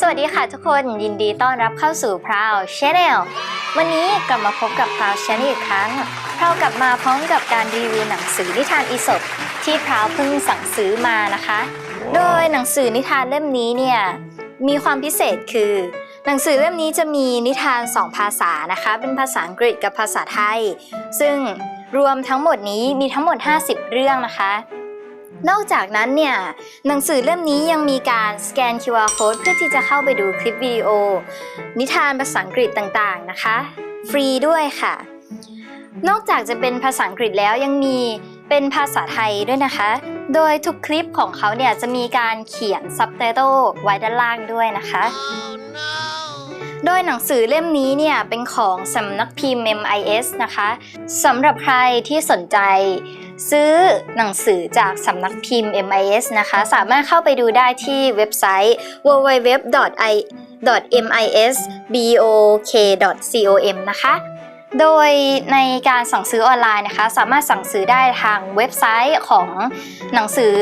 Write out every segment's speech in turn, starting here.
สวัสดีค่ะทุกคนยินดีต้อนรับเข้าสู่ Proud Channel วันนี้กลับมาพบกับ Proud Channel อีกครั้งเรากลับมาพร้อมกับการรีวิวหนังสือนิทานอีสปที่ Proud เพิ่งสั่งซื้อมานะคะ โดยหนังสือนิทานเล่มนี้เนี่ยมีความพิเศษคือ หนังสือเล่มนี้จะมีนิทาน 2 ภาษานะคะ เป็นภาษาอังกฤษกับภาษาไทย ซึ่งรวมทั้งหมดนี้มีทั้งหมด 50 เรื่องนะคะ นอกจากนั้นเนี่ยหนังสือเล่มนี้ยังมีการสแกน QR code เพื่อที่จะเข้าไปดูคลิปวิดีโอ นิทานภาษาอังกฤษต่างๆนะคะ ฟรีด้วยค่ะ นอกจากจะเป็นภาษาอังกฤษแล้วยังมีเป็นภาษาไทยด้วยนะคะ โดยทุกคลิปของเขาเนี่ยจะมีการเขียนซับไตเติลไว้ด้านล่างด้วยนะคะ โดยหนังสือเล่มนี้เนี่ยเป็นของสำนักพิมพ์ MIS นะคะสำหรับใครที่สนใจ ซื้อหนังสือจากสำนักพิมพ์ MIS นะคะ สามารถเข้าไปดูได้ที่เว็บไซต์ www.i.misbok.com นะคะ โดยในการสั่งซื้อออนไลน์นะคะ สามารถสั่งซื้อได้ทางเว็บไซต์ของหนังสือ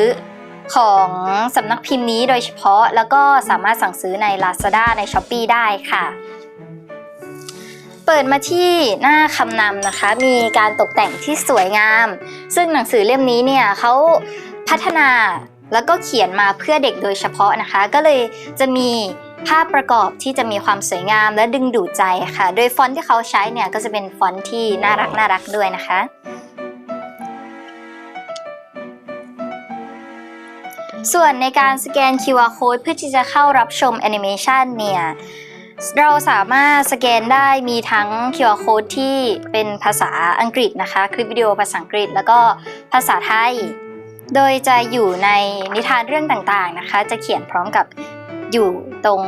ของสำนักพิมพ์นี้โดยเฉพาะ แล้วก็สามารถสั่งซื้อใน Lazada ใน s h อ p e e ได้ค่ะ เปิดมาที่หน้าคำนำนะคะ มีการตกแต่งที่สวยงาม ซึ่งหนังสือเล่มนี้เนี่ยเขาพัฒนาแล้วก็เขียนมาเพื่อเด็กโดยเฉพาะนะคะ ก็เลยจะมีภาพประกอบที่จะมีความสวยงามและดึงดูดใจค่ะ โดยฟอนต์ที่เขาใช้เนี่ยก็จะเป็นฟอนต์ที่น่ารักน่ารักด้วยนะคะ ส่วนในการสแกน QR code เพื่อที่จะเข้ารับชมแอนิเมชันเนี่ย เราสามารถสแกนได้มีทั้ง QR code ที่เป็นภาษาอังกฤษนะคะ คลิปวิดีโอภาษาอังกฤษ แล้วก็ภาษาไทย โดยจะอยู่ในนิทานเรื่องต่างๆนะคะ จะเขียนพร้อมกับอยู่ตรง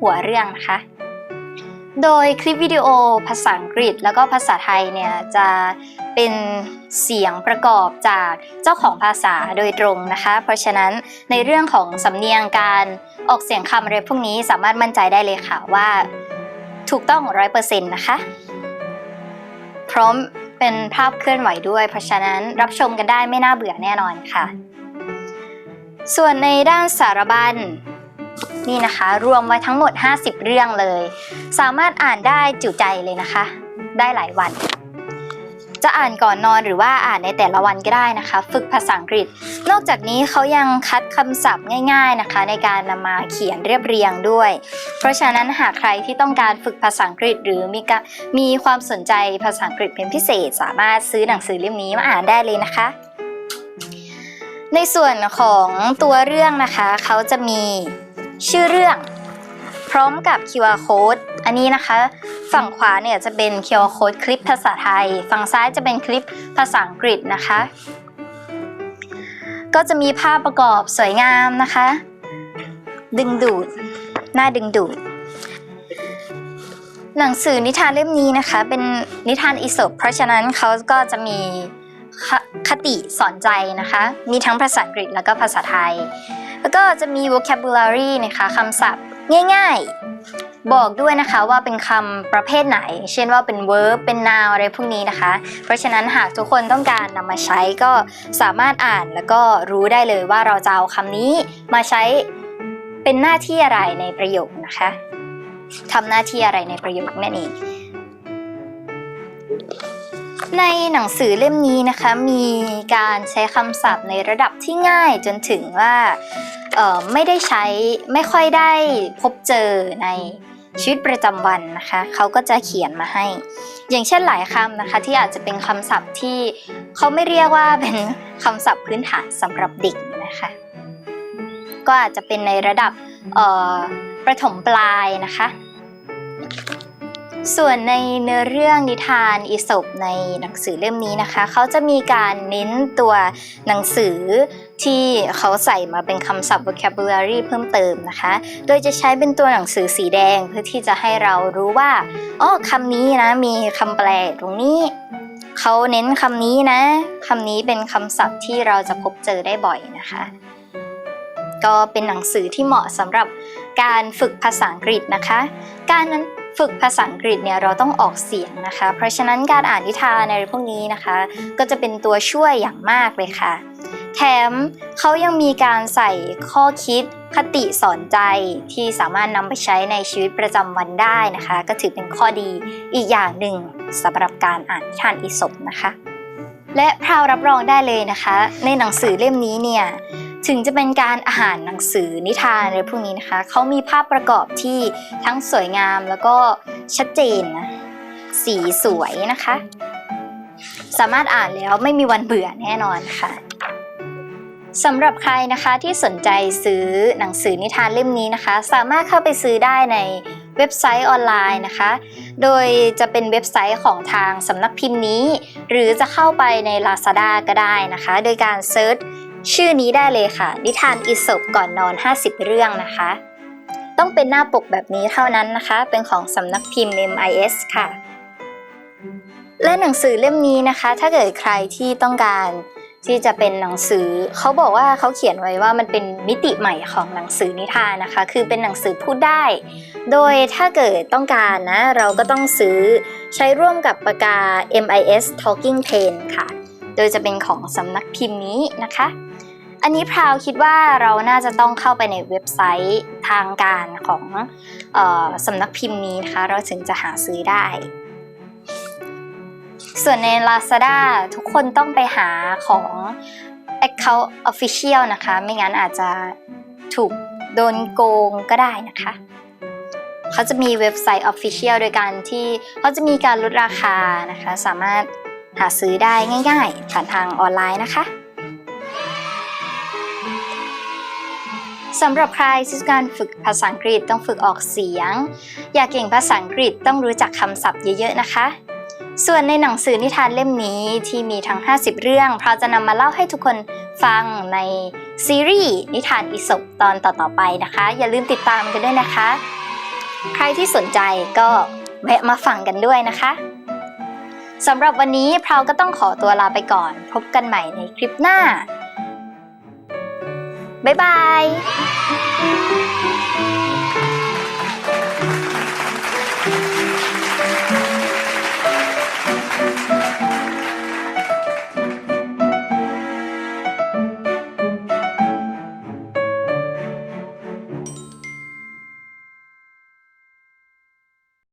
หัวเรื่องนะคะ โดยคลิปวิดีโอภาษาอังกฤษแล้วก็ภาษาไทยเนี่ยจะเป็นเสียงประกอบจากเจ้าของภาษาโดยตรงนะคะ เพราะฉะนั้นในเรื่องของสำเนียงการออกเสียงคำอะไรพวกนี้สามารถมั่นใจได้เลยค่ะว่า ถูกต้องร้อยเปอร์เซ็นต์นะคะ พร้อมเป็นภาพเคลื่อนไหวด้วย เพราะฉะนั้นรับชมกันได้ไม่น่าเบื่อแน่นอนค่ะ ส่วนในด้านสารบัญ นี่นะคะ รวมไว้ทั้งหมด 50 เรื่องเลย สามารถอ่านได้จุใจเลยนะคะ ได้หลายวัน จะอ่านก่อนนอนหรือว่าอ่านในแต่ละวันก็ได้นะคะ ฝึกภาษาอังกฤษ นอกจากนี้เขายังคัดคำศัพท์ง่าย ๆนะคะ ในการนำมาเขียนเรียบเรียงด้วย เพราะฉะนั้นหากใครที่ต้องการฝึกภาษาอังกฤษ หรือมีกมีความสนใจภาษาอังกฤษเป็นพิเศษ สามารถซื้อหนังสือเล่มนี้มาอ่านได้เลยนะคะในส่วนของตัวเรื่องนะคะ เขาจะมี ชื่อเรื่อง พร้อมกับ QR code อันนี้นะคะ ฝั่งขวาเนี่ยจะเป็น QR code คลิปภาษาไทย ฝั่งซ้ายจะเป็นคลิปภาษาอังกฤษนะคะ ก็จะมีภาพประกอบสวยงามนะคะ ดึงดูดน่าดึงดูดหนังสือนิทานเล่มนี้นะคะ เป็นนิทานอีสปเพราะฉะนั้นเขาก็จะมีคคติสอนใจนะคะ มีทั้งภาษาอังกฤษแล้วก็ภาษาไทย แล้วก็จะมี vocabulary นะคะคำศัพท์ง่ายๆ บอกด้วยนะคะว่าเป็นคำประเภทไหน เช่นว่าเป็น verb เป็น noun อะไรพวกนี้นะคะ เพราะฉะนั้นหากทุกคนต้องการนำมาใช้ก็สามารถอ่านแล้วก็รู้ได้เลยว่าเราจะเอาคำนี้มาใช้เป็นหน้าที่อะไรในประโยคนะคะทำหน้าที่อะไรในประโยคนั่นเอง ในหนังสือเล่มนี้นะคะ มีการใช้คำศัพท์ในระดับที่ง่ายจนถึงว่าไม่ได้ใช้ไม่ค่อยได้พบเจอในชีวิตประจำวันนะคะเขาก็จะเขียนมาให้ อย่างเช่นหลายคำนะคะ ที่อาจจะเป็นคำศัพท์ที่เขาไม่เรียกว่าเป็นคำศัพท์พื้นฐานสำหรับเด็กนะคะ ก็อาจจะเป็นในระดับประถมปลายนะคะ ส่วนในเนื้อเรื่องนิทานอีสปในหนังสือเล่มนี้นะคะ เขาจะมีการเน้นตัวหนังสือที่เขาใส่มาเป็นคำศัพท์ vocabulary เพิ่มเติมนะคะ โดยจะใช้เป็นตัวหนังสือสีแดงเพื่อที่จะให้เรารู้ว่าอ๋อคำนี้นะมีคำแปลตรงนี้ เขาเน้นคำนี้นะคำนี้เป็นคำศัพท์ที่เราจะพบเจอได้บ่อยนะคะ ก็เป็นหนังสือที่เหมาะสำหรับการฝึกภาษาอังกฤษนะคะ การนั้น ฝึกภาษาอังกฤษเนี่ยเราต้องออกเสียงนะคะ เพราะฉะนั้นการอ่านนิทานในพวกนี้นะคะ ก็จะเป็นตัวช่วยอย่างมากเลยค่ะ แถมเขายังมีการใส่ข้อคิดคติสอนใจที่สามารถนำไปใช้ในชีวิตประจำวันได้นะคะ ก็ถือเป็นข้อดีอีกอย่างหนึ่งสำหรับการอ่านนิทานอีสปนะคะ และพราวรับรองได้เลยนะคะ ในหนังสือเล่มนี้เนี่ย ถึงจะเป็นการอ่านหนังสือนิทานอะไรพวกนี้นะคะ เขามีภาพประกอบที่ทั้งสวยงามแล้วก็ชัดเจนนะ สีสวยนะคะ สามารถอ่านแล้วไม่มีวันเบื่อแน่นอนค่ะสำหรับใครนะคะที่สนใจซื้อหนังสือนิทานเล่มนี้นะคะ สามารถเข้าไปซื้อได้ในเว็บไซต์ออนไลน์นะคะ โดยจะเป็นเว็บไซต์ของทางสำนักพิมพ์นี้ หรือจะเข้าไปใน Lazada ก็ได้นะคะ โดยการเซิร์ช ชื่อนี้ได้เลยค่ะ นิทานอีสบก่อนนอน 50 เรื่องนะคะ ต้องเป็นหน้าปกแบบนี้เท่านั้นนะคะ เป็นของสำนักพิมพ์ MIS ค่ะ และหนังสือเล่มนี้นะคะ ถ้าเกิดใครที่ต้องการที่จะเป็นหนังสือ เขาบอกว่าเขาเขียนไว้ว่ามันเป็นมิติใหม่ของหนังสือนิทานนะคะ คือเป็นหนังสือพูดได้ โดยถ้าเกิดต้องการนะ เราก็ต้องซื้อใช้ร่วมกับปากกา MIS Talking Pen ค่ะ โดยจะเป็นของสำนักพิมพ์นี้นะคะ อันนี้พราวคิดว่าเราน่าจะต้องเข้าไปในเว็บไซต์ทางการของออสำนักพิมพ์นี้นะคะ เราถึงจะหาซื้อได้ ส่วนใน Lazada ทุกคนต้องไปหาของ Account Official นะคะ ไม่งั้นอาจจะถูกโดนโกงก็ได้นะคะ เขาจะมีเว็บไซต์ Official โดยการที่เขาจะมีการลดราคานะคะ สามารถ หาซื้อได้ง่าย ๆ ผ่านทางออนไลน์นะคะสำหรับใครที่การฝึกภาษาอังกฤษต้องฝึกออกเสียง อยากเก่งภาษาอังกฤษต้องรู้จักคำศัพท์เยอะ ๆ นะคะ ส่วนในหนังสือนิทานเล่มนี้ที่มีทั้ง 50 เรื่องเพราจะนำมาเล่าให้ทุกคนฟังในซีรีส์นิทานอีสปตอนต่อๆไปนะคะ อย่าลืมติดตามกันด้วยนะคะ ใครที่สนใจก็แวะมาฟังกันด้วยนะคะ สำหรับวันนี้พราวก็ต้องขอตัวลาไปก่อน พบกันใหม่ในคลิปหน้า บ๊ายบาย